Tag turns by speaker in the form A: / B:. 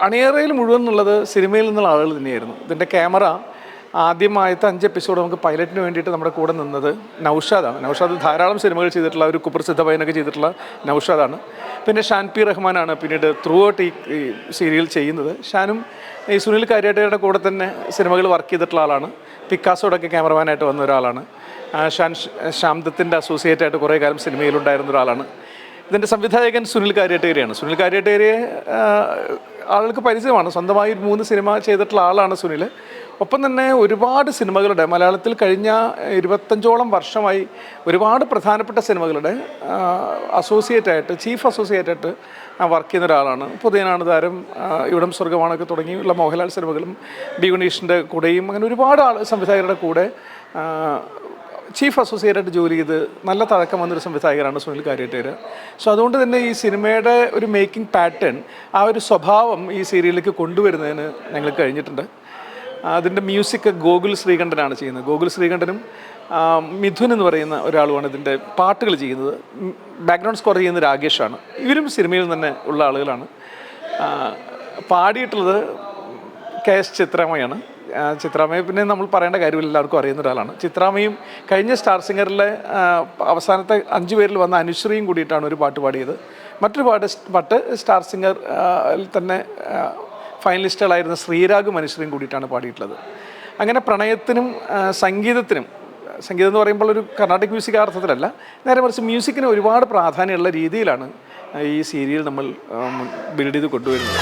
A: അണിയറയിൽ മുഴുവൻ എന്നുള്ളത് സിനിമയിൽ നിന്നുള്ള ആളുകൾ തന്നെയായിരുന്നു. ഇതിന്റെ ക്യാമറ ആദ്യമായത്തെ അഞ്ച് എപ്പിസോഡ് നമുക്ക് പൈലറ്റിന് വേണ്ടിയിട്ട് നമ്മുടെ കൂടെ നിന്നത് നൗഷാദാണ്. നൗഷാദ് ധാരാളം സിനിമകൾ ചെയ്തിട്ടുള്ള ഒരു കുപ്രസിദ്ധ പയനൊക്കെ ചെയ്തിട്ടുള്ള നൗഷാദാണ്. പിന്നെ ഷാൻ പി റഹ്മാനാണ് പിന്നീട് ത്രൂ ഔട്ട് ഈ സീരിയൽ ചെയ്യുന്നത്. ഷാനും ഈ സുനിൽ കാര്യാട്ടയുടെ കൂടെ തന്നെ സിനിമകൾ വർക്ക് ചെയ്തിട്ടുള്ള ആളാണ്. പിക്കാസോടൊക്കെ ക്യാമറമാനായിട്ട് വന്ന ഒരാളാണ്. ഷാൻ ശാന്തത്തിന്റെ അസോസിയേറ്റ് ആയിട്ട് കുറേ കാലം സിനിമയിലുണ്ടായിരുന്ന ഒരാളാണ്. ഇതിന്റെ സംവിധായകൻ സുനിൽ കാര്യട്ടേരിയാണ്. സുനിൽ കാര്യട്ടേരിയെ ആളുകൾക്ക് പരിചയമാണ്. സ്വന്തമായി ഒരു മൂന്ന് സിനിമ ചെയ്തിട്ടുള്ള ആളാണ് സുനിൽ. ഒപ്പം തന്നെ ഒരുപാട് സിനിമകളുടെ മലയാളത്തിൽ കഴിഞ്ഞ ഇരുപത്തഞ്ചോളം വർഷമായി ഒരുപാട് പ്രധാനപ്പെട്ട സിനിമകളുടെ അസോസിയേറ്റ് ആയിട്ട് ചീഫ് അസോസിയേറ്റ് ആയിട്ട് വർക്ക് ചെയ്യുന്ന ഒരാളാണ്. പുതിയനാണ് താരം ഇവിടം സ്വർഗമാണൊക്കെ തുടങ്ങിയുള്ള മോഹൻലാൽ സിനിമകളും ബി ഗണേഷിന്റെ കൂടെയും അങ്ങനെ ഒരുപാട് ആൾ സംവിധായകരുടെ കൂടെ ചീഫ് അസോസിയേറ്റായിട്ട് ജോലി ചെയ്ത് നല്ല തഴക്കം വന്നൊരു സംവിധായകനാണ് സുനിൽ കാര്യട്ടേര്. സോ അതുകൊണ്ട് തന്നെ ഈ സിനിമയുടെ ഒരു മേക്കിംഗ് പാറ്റേൺ ആ ഒരു സ്വഭാവം ഈ സീരിയലിലേക്ക് കൊണ്ടുവരുന്നതിന് ഞങ്ങൾ കഴിഞ്ഞിട്ടുണ്ട്. അതിന്റെ മ്യൂസിക് ഗോകുൽ ശ്രീകണ്ഠനാണ് ചെയ്യുന്നത്. ഗോകുൽ ശ്രീകണ്ഠനും മിഥുൻ എന്ന് പറയുന്ന ഒരാളുമാണ് ഇതിന്റെ പാട്ടുകൾ ചെയ്യുന്നത്. ബാക്ക്ഗ്രൗണ്ട് സ്കോർ ചെയ്യുന്ന രാകേഷാണ്. ഇവരും സിനിമയിൽ തന്നെ ഉള്ള ആളുകളാണ്. പാടിയിട്ടുള്ളത് കെ എസ് ചിത്രാമയാണ്. ചിത്രാമയെ പിന്നെ നമ്മൾ പറയേണ്ട കാര്യമില്ല എല്ലാവർക്കും അറിയുന്ന ഒരാളാണ്. ചിത്രാമയും കഴിഞ്ഞ സ്റ്റാർ സിംഗറിലെ അവസാനത്തെ അഞ്ചു പേരിൽ വന്ന അനുശ്രീയും കൂടിയിട്ടാണ് ഒരു പാട്ട് പാടിയത്. മറ്റൊരു പാട്ട് പാട്ട് സ്റ്റാർ സിംഗർ തന്നെ ഫൈനലിസ്റ്റുകളായിരുന്ന ശ്രീരാഗും അനുശ്രീയും കൂടിയിട്ടാണ് പാടിയിട്ടുള്ളത്. അങ്ങനെ പ്രണയത്തിനും സംഗീതത്തിനും സംഗീതം എന്ന് പറയുമ്പോൾ ഒരു കർണാട്ടിക് മ്യൂസിക് അർത്ഥത്തിലല്ല നേരെ മറിച്ച് മ്യൂസിക്കിന് ഒരുപാട് പ്രാധാന്യമുള്ള രീതിയിലാണ് ഈ സീരിയൽ നമ്മൾ ബിൽഡ് ചെയ്ത് കൊണ്ടുവരുന്നത്.